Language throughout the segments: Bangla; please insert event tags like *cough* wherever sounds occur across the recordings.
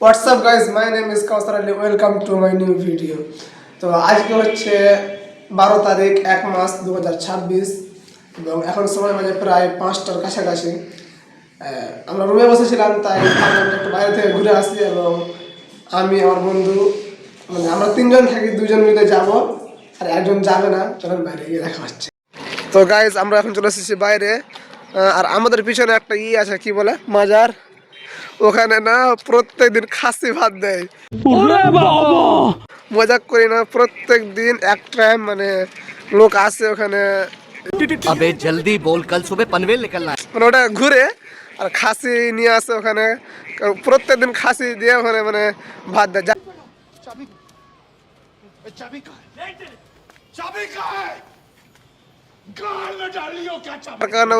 WhatsApp guys my name is Kawsar Ali welcome to my new video তো আজকে হচ্ছে বারো তারিখ, এক মাস দু হাজার ছাব্বিশ এবং এখন সময় বাজে প্রায় পাঁচটার কাছাকাছি। আমরা রুমে বসেছিলাম, তাই একটু বাইরে থেকে ঘুরে আসি এবং আমি, আমার বন্ধু মানে আমরা তিনজন থাকি, দুজন মিলে যাব, আর একজন যাবে না। চলেন বাইরে গিয়ে দেখা হচ্ছে। তো গাইজ আমরা এখন চলে এসেছি বাইরে। আর আমাদের পিছনে একটা ই আছে, কি বলে? মাজার। ওখানে না প্রত্যেক দিন খাসি ভাত দেয়। মজাক করি না প্রত্যেক দিন একটা মানে লোক আসে ওখানে। আবে জলদি বল কাল সুবে পানভেল নিকলনা মানে ওটা ঘুরে আর খাসি নিয়ে আসে ওখানে। প্রত্যেক দিন খাসি দিয়ে ওখানে মানে ভাত দেয়। চাবি চাবি চাবি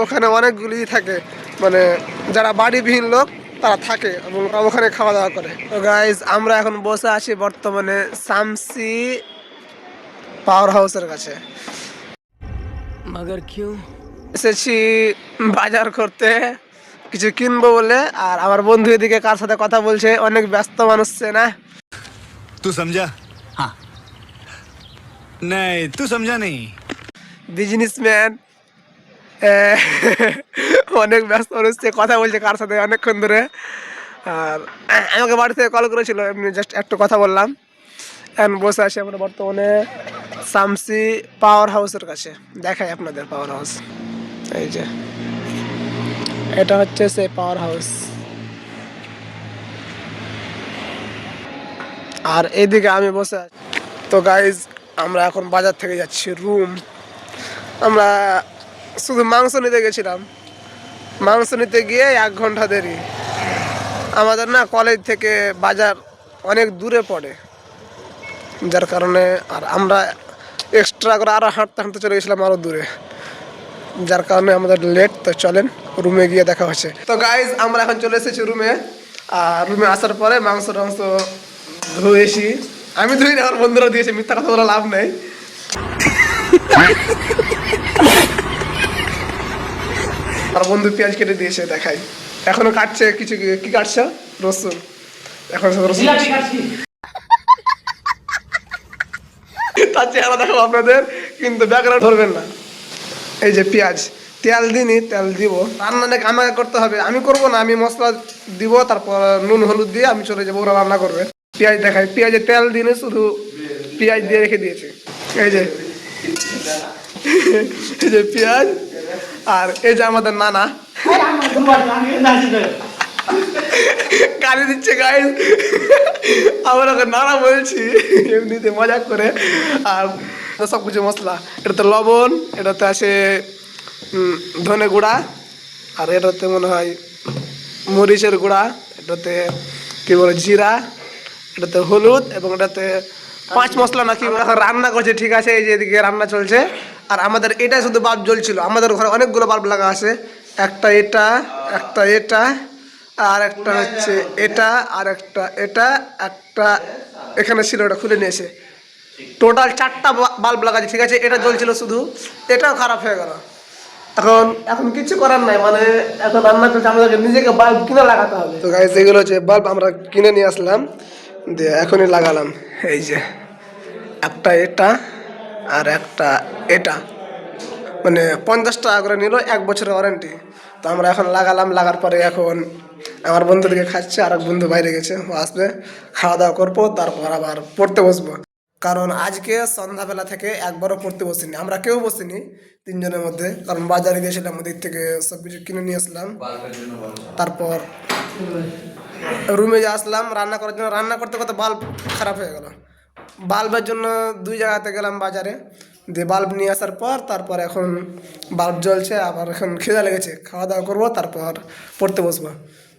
ওখানে অনেকগুলি থাকে। মানে যারা বাড়িবিহীন লোক তারা থাকে এবং ওখানে খাওয়া দাওয়া করে। তো গাইজ আমরা এখন বসে আছি বর্তমানে সামসি পাওয়ার হাউসের কাছে। কিউ? এসেছি বাজার করতে কিছু কিনবো বলে আর আমার বন্ধু এদিকে কার সাথে কথা বলছে অনেক ব্যস্ত মানুষ সে না? তুই সমঝা হ্যাঁ। নাই তুই সমঝা নেই বিজনেসম্যান অনেক ব্যস্ত সে কথা বলছে কার সাথে অনেকক্ষণ ধরে। আর আমাকে বাড়ি থেকে কল করেছিল, এমনি জাস্ট একটু কথা বললাম। এখন বসে আছি আমরা বর্তমানে সামসি পাওয়ার হাউসের কাছে। দেখাই আপনাদের পাওয়ার হাউস এই যে, এটা হচ্ছে সেই পাওয়ার হাউস আর এইদিকে আমি বসে আছি। তো গাইজ আমরা এখন বাজার থেকে যাচ্ছি রুম আমরা শুধু মাংস নিতে গেছিলাম। মাংস নিতে গিয়ে এক ঘণ্টা দেরি। আমাদের না কলেজ থেকে বাজার অনেক দূরে পড়ে। যার কারণে আর আমরা এক্সট্রা করে আরও হাঁটতে হাঁটতে চলে গেছিলাম আরও দূরে। যার কারণে আমাদের লেট তো চলেন রুমে গিয়ে দেখা হচ্ছে। তো গাইজ আমরা এখন চলে এসেছি রুমে আর রুমে আসার পরে মাংস টাংস ধুয়েছি আমি ধুই না, আমার বন্ধুরা দিয়েছে, মিথ্যা কথা বলে লাভ নেই। আর বন্ধু পেঁয়াজ কেটে দিয়েছে দেখাই। এখনও কাটছে কিছু কি- কাটছে? রসুন। এখন রসুন *laughs* তার চেহারা দেখো আপনাদের কিন্তু ব্যাকগ্রাউন্ড ধরবেন না। এই যে পেঁয়াজ তেল দিনই তেল দিব। রান্না নাকি আমাকে করতে হবে আমি করব না আমি মশলা দিব তারপর নুন হলুদ দিয়ে আমি চলে যাব ওরা রান্না করবে। পেঁয়াজ দেখাই পেঁয়াজে তেল দিনে শুধু পেঁয়াজ দিয়ে রেখে দিয়েছে। এই যে *laughs* এই যে পেঁয়াজ আর এই যে আমাদের নানা। গালি দিচ্ছে গাই আমরা ওকে নানা বলছি, এমনিতে মজা করে। আর সব কিছু মশলা। এটাতে লবণ, এটাতে আছে ধনে গুঁড়া, আর এটাতে মনে হয় মরিচের গুঁড়া, এটাতে কি বলে, জিরা, এটাতে হলুদ, এবং এটাতে পাঁচ মশলা নাকি রান্না করছে। ঠিক আছে, এই যে এদিকে রান্না চলছে। আর আমাদের এটা শুধু বাল্ব জ্বলছিল। আমাদের ঘরে অনেকগুলো বাল্ব লাগা আছে। একটা এটা একটা এটা, আর একটা হচ্ছে এটা, আর একটা এটা, একটা এখানে ছিল, ওটা খুলে নিয়েছে। টোটাল চারটা বাল্ব লাগা আছে ঠিক আছে? এটা জ্বলছিল শুধু। এটাও খারাপ হয়ে গেল। এখন এখন কিছু করার নাই মানে এখন রান্না করছে আমাদেরকে নিজেকে বাল্ব কিনে লাগাতে হবে। তো গাইজ এগুলো হচ্ছে বাল্ব আমরা কিনে নিয়ে আসলাম। দিয়ে এখনই লাগালাম। এই যে, একটা এটা আর একটা এটা। মানে পঞ্চাশ টাকা করে নিল, এক বছরের ওয়ারেন্টি তো আমরা এখন লাগালাম, লাগার পরে এখন আমার বন্ধুদেরকে খাচ্ছে আর এক বন্ধু বাইরে গেছে, ও আসবে খাওয়া দাওয়া করব, তারপর আবার পড়তে বসবো। কারণ আজকে সন্ধ্যাবেলা থেকে একবারও পড়তে বসিনি, আমরা কেউ বসিনি তিনজনের মধ্যে, কারণ বাজারে গিয়েছিলাম, ওদিক থেকে সব কিছু কিনে নিয়ে আসলাম। তারপর রুমে যে আসলাম, রান্না করার জন্য, রান্না করতে করতে বাল্ব খারাপ হয়ে গেল। বাল্বের জন্য দুই জায়গাতে গেলাম বাজারে। দিয়ে বাল্ব নিয়ে আসার পর তারপর এখন বাল্ব জ্বলছে, আবার এখন খিদা লেগেছে। খাওয়া দাওয়া করব, তারপর পড়তে বসবো।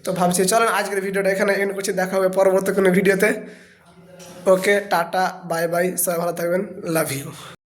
তো ভাবছি, চলেন আজকের ভিডিওটা এখানে এন্ড করছি, দেখা হবে পরবর্তী কোনো ভিডিওতে। ওকে, টাটা, বাই বাই, সবাই ভালো থাকবেন, লাভ ইউ।